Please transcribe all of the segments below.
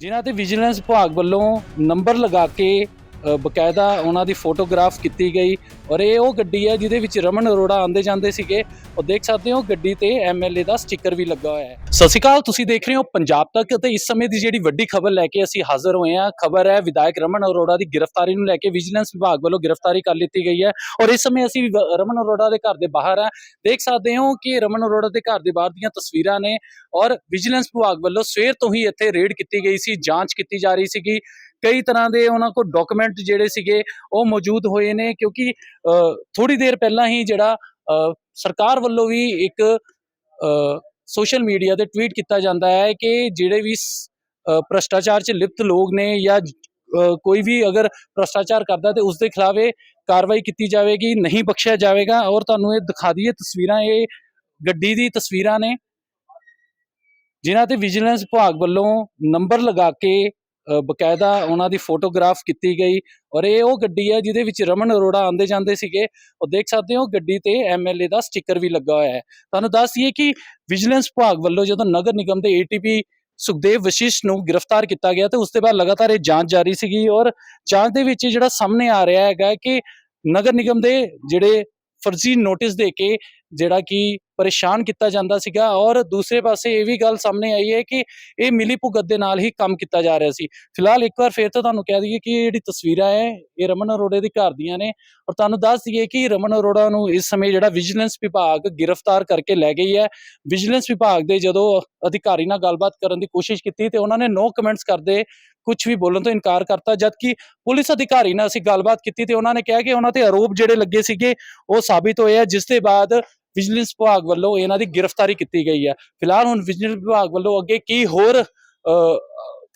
ਜਿਨ੍ਹਾਂ ਤੇ ਵਿਜੀਲੈਂਸ ਵਿਭਾਗ ਵੱਲੋਂ ਨੰਬਰ ਲਗਾ ਕੇ ਬਕਾਇਦਾ ਉਹਨਾਂ ਦੀ ਫੋਟੋਗ੍ਰਾਫ ਕੀਤੀ ਗਈ ਔਰ ਇਹ ਉਹ ਗੱਡੀ ਹੈ ਜਿਹਦੇ ਵਿੱਚ ਰਮਨ ਅਰੋੜਾ ਆਂਦੇ ਜਾਂਦੇ ਸੀਗੇ ਔਰ ਦੇਖ ਸਕਦੇ ਹੋ ਗੱਡੀ ਤੇ ਐਮਐਲਏ ਦਾ ਸਟicker ਵੀ ਲੱਗਾ ਹੋਇਆ ਹੈ। ਸਤਿ ਸ਼੍ਰੀ ਅਕਾਲ, ਤੁਸੀਂ ਦੇਖ ਰਹੇ ਹੋ ਪੰਜਾਬ ਤੱਕ ਤੇ ਇਸ ਸਮੇਂ ਦੀ ਜਿਹੜੀ ਵੱਡੀ ਖਬਰ ਲੈ ਕੇ ਅਸੀਂ ਹਾਜ਼ਰ ਹੋਏ ਹਾਂ, ਖਬਰ ਹੈ ਵਿਧਾਇਕ ਰਮਨ ਅਰੋੜਾ ਦੀ ਗ੍ਰਿਫਤਾਰੀ ਨੂੰ ਲੈ ਕੇ ਵਿਜੀਲੈਂਸ ਵਿਭਾਗ ਵੱਲੋਂ ਗ੍ਰਿਫਤਾਰੀ ਕਰ ਲਿੱਤੀ ਗਈ ਹੈ ਔਰ ਇਸ ਸਮੇਂ ਅਸੀਂ ਰਮਨ ਅਰੋੜਾ ਦੇ ਘਰ ਦੇ ਬਾਹਰ ਹਾਂ। ਦੇਖ ਸਕਦੇ ਹੋ ਕਿ ਰਮਨ ਅਰੋੜਾ ਦੇ ਘਰ ਦੇ ਬਾਹਰ ਦੀਆਂ ਤਸਵੀਰਾਂ ਨੇ ਔਰ ਵਿਜੀਲੈਂਸ ਵਿਭਾਗ ਵੱਲੋਂ ਸਵੇਰ ਤੋਂ ਹੀ ਇੱਥੇ ਰੇਡ ਕੀਤੀ ਗਈ ਸੀ, ਜਾਂਚ ਕੀਤੀ ਜਾ ਰਹੀ ਸੀਗੀ ਕਈ ਤਰ੍ਹਾਂ ਦੇ ਉਹਨਾਂ ਕੋਲ ਡਾਕੂਮੈਂਟ ਜਿਹੜੇ ਸੀਗੇ, ਉਹ ਮੌਜੂਦ ਹੋਏ ਨੇ ਕਿਉਂਕਿ ਥੋੜੀ ਦੇਰ ਪਹਿਲਾਂ ਹੀ ਜਿਹੜਾ ਸਰਕਾਰ ਵੱਲੋਂ ਵੀ ਇੱਕ ਸੋਸ਼ਲ ਮੀਡੀਆ ਤੇ ਟਵੀਟ ਕੀਤਾ ਜਾਂਦਾ ਹੈ ਕਿ ਜਿਹੜੇ ਵੀ ਸ- ਭ੍ਰਸ਼ਟਾਚਾਰ 'ਚ ਲਿਪਤ ਲੋਕ ਨੇ ਜਾਂ ਕੋਈ ਵੀ ਅਗਰ ਭ੍ਰਸ਼ਟਾਚਾਰ ਕਰਦਾ ਤੇ ਉਸ ਦੇ ਖਿਲਾਫ ਇਹ ਕਾਰਵਾਈ ਕੀਤੀ ਜਾਵੇਗੀ, ਨਹੀਂ ਬਖਸ਼ਿਆ ਜਾਵੇਗਾ ਔਰ ਤੁਹਾਨੂੰ ਇਹ ਦਿਖਾ ਦਈਏ ਤਸਵੀਰਾਂ, ਇਹ ਗੱਡੀ ਦੀ ਤਸਵੀਰਾਂ ਨੇ, ਜਿਨ੍ਹਾਂ ਤੇ ਵਿਜੀਲੈਂਸ ਵਿਭਾਗ ਵੱਲੋਂ ਨੰਬਰ ਲਗਾ ਕੇ ਬਕਾਇਦਾ ਉਹਨਾਂ ਦੀ ਫੋਟੋਗ੍ਰਾਫ ਕੀਤੀ ਗਈ ਔਰ ਇਹ ਉਹ ਗੱਡੀ ਹੈ ਜਿਹਦੇ ਵਿੱਚ ਰਮਨ ਅਰੋੜਾ ਆਂਦੇ ਜਾਂਦੇ ਸੀਗੇ। ਉਹ ਦੇਖ ਸਕਦੇ ਹੋ ਗੱਡੀ ਤੇ ਐਮਐਲਏ ਦਾ ਸਟicker ਵੀ ਲੱਗਾ ਹੋਇਆ ਹੈ। ਤੁਹਾਨੂੰ ਦੱਸ ਦਈਏ ਕਿ ਵਿਜੀਲੈਂਸ ਵਿਭਾਗ ਵੱਲੋਂ ਜਦੋਂ ਨਗਰ ਨਿਗਮ ਦੇ ਏਟੀਪੀ ਸੁਖਦੇਵ ਵਸ਼ਿਸ਼ ਨੂੰ ਗ੍ਰਿਫਤਾਰ ਕੀਤਾ ਗਿਆ ਤੇ ਉਸ ਤੋਂ ਬਾਅਦ ਲਗਾਤਾਰ ਇਹ ਜਾਂਚ ਜਾਰੀ ਸੀਗੀ ਔਰ ਜਾਂਚ ਦੇ ਵਿੱਚ ਜਿਹੜਾ ਸਾਹਮਣੇ ਆ ਰਿਹਾ ਹੈਗਾ ਕਿ ਨਗਰ ਨਿਗਮ ਦੇ ਜਿਹੜੇ ਫਰਜ਼ੀ ਨੋਟਿਸ ਦੇ ਕੇ ਜਿਹੜਾ ਕਿ ਪਰੇਸ਼ਾਨ ਕੀਤਾ ਜਾਂਦਾ ਸੀਗਾ ਔਰ ਦੂਸਰੇ ਪਾਸੇ ਇਹ ਵੀ ਗੱਲ ਸਾਹਮਣੇ ਆਈ ਹੈ ਕਿ ਇਹ ਮਿਲੀ ਭੁਗਤ ਦੇ ਨਾਲ ਹੀ ਕੰਮ ਕੀਤਾ ਜਾ ਰਿਹਾ ਸੀ। ਫਿਲਹਾਲ ਇੱਕ ਵਾਰ ਫੇਰ ਤੋਂ ਤੁਹਾਨੂੰ ਕਹਿ ਦਈਏ ਕਿ ਜਿਹੜੀ ਤਸਵੀਰਾਂ ਹੈ, ਇਹ ਰਮਨ ਅਰੋੜੇ ਦੇ ਘਰ ਦੀਆਂ ਨੇ ਔਰ ਤੁਹਾਨੂੰ ਦੱਸ ਦਈਏ ਕਿ ਰਮਨ ਅਰੋੜਾ ਨੂੰ ਇਸ ਸਮੇਂ ਜਿਹੜਾ ਵਿਜੀਲੈਂਸ ਵਿਭਾਗ ਗ੍ਰਿਫਤਾਰ ਕਰਕੇ ਲੈ ਗਈ ਹੈ। ਵਿਜੀਲੈਂਸ ਵਿਭਾਗ ਦੇ ਜਦੋਂ ਅਧਿਕਾਰੀ ਨਾਲ ਗੱਲਬਾਤ ਕਰਨ ਦੀ ਕੋਸ਼ਿਸ਼ ਕੀਤੀ ਤੇ ਉਹਨਾਂ ਨੇ ਨੋ ਕਮੈਂਟਸ ਕਰਦੇ ਕੁਝ ਵੀ ਬੋਲਣ ਤੋਂ ਇਨਕਾਰ ਕਰਤਾ, ਜਦਕਿ ਪੁਲਿਸ ਅਧਿਕਾਰੀ ਨਾਲ ਅਸੀਂ ਗੱਲਬਾਤ ਕੀਤੀ ਤੇ ਉਹਨਾਂ ਨੇ ਕਿਹਾ ਕਿ ਉਹਨਾਂ ਤੇ ਆਰੋਪ ਜਿਹੜੇ ਲੱਗੇ ਸੀਗੇ ਉਹ ਸਾਬਿਤ ਹੋਏ ਆ, ਜਿਸ ਦੇ ਬਾਅਦ ਵਿਜੀਲੈਂਸ ਵਿਭਾਗ ਵੱਲੋਂ ਇਹਨਾਂ ਦੀ ਗ੍ਰਿਫਤਾਰੀ ਕੀਤੀ ਗਈ ਹੈ। ਫਿਲਹਾਲ ਹੁਣ ਵਿਜੀਲੈਂਸ ਵਿਭਾਗ ਵੱਲੋਂ ਅੱਗੇ ਕੀ ਹੋਰ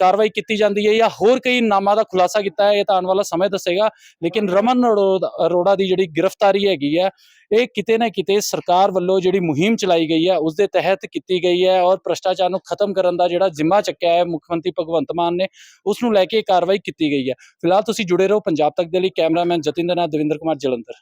ਕਾਰਵਾਈ ਕੀਤੀ ਜਾਂਦੀ ਹੈ ਜਾਂ ਹੋਰ ਕਈ ਨਾਮਾਂ ਦਾ ਖੁਲਾਸਾ ਕੀਤਾ ਹੈ, ਇਹ ਤਾਂ ਆਉਣ ਵਾਲਾ ਸਮੇਂ ਦੱਸੇਗਾ। ਲੇਕਿਨ ਰਮਨ ਅਰੋੜਾ ਅਰੋੜਾ ਦੀ ਜਿਹੜੀ ਗ੍ਰਿਫਤਾਰੀ ਹੈਗੀ ਹੈ, ਇਹ ਕਿਤੇ ਨਾ ਕਿਤੇ ਸਰਕਾਰ ਵੱਲੋਂ ਜਿਹੜੀ ਮੁਹਿੰਮ ਚਲਾਈ ਗਈ ਹੈ ਉਸ ਦੇ ਤਹਿਤ ਕੀਤੀ ਗਈ ਹੈ ਔਰ ਭ੍ਰਸ਼ਟਾਚਾਰ ਨੂੰ ਖਤਮ ਕਰਨ ਦਾ ਜਿਹੜਾ ਜ਼ਿੰਮਾ ਚੱਕਿਆ ਹੈ ਮੁੱਖ ਮੰਤਰੀ ਭਗਵੰਤ ਮਾਨ ਨੇ ਉਸ ਨੂੰ ਲੈ ਕੇ ਇਹ ਕਾਰਵਾਈ ਕੀਤੀ ਗਈ ਹੈ। ਫਿਲਹਾਲ ਤੁਸੀਂ ਜੁੜੇ ਰਹੋ ਪੰਜਾਬ ਤੱਕ ਦੇ ਲਈ, ਕੈਮਰਾਮੈਨ ਜਤਿੰਦਰ ਨਾਥ ਦਵਿੰਦਰ ਕੁਮਾਰ ਜਲੰਧਰ।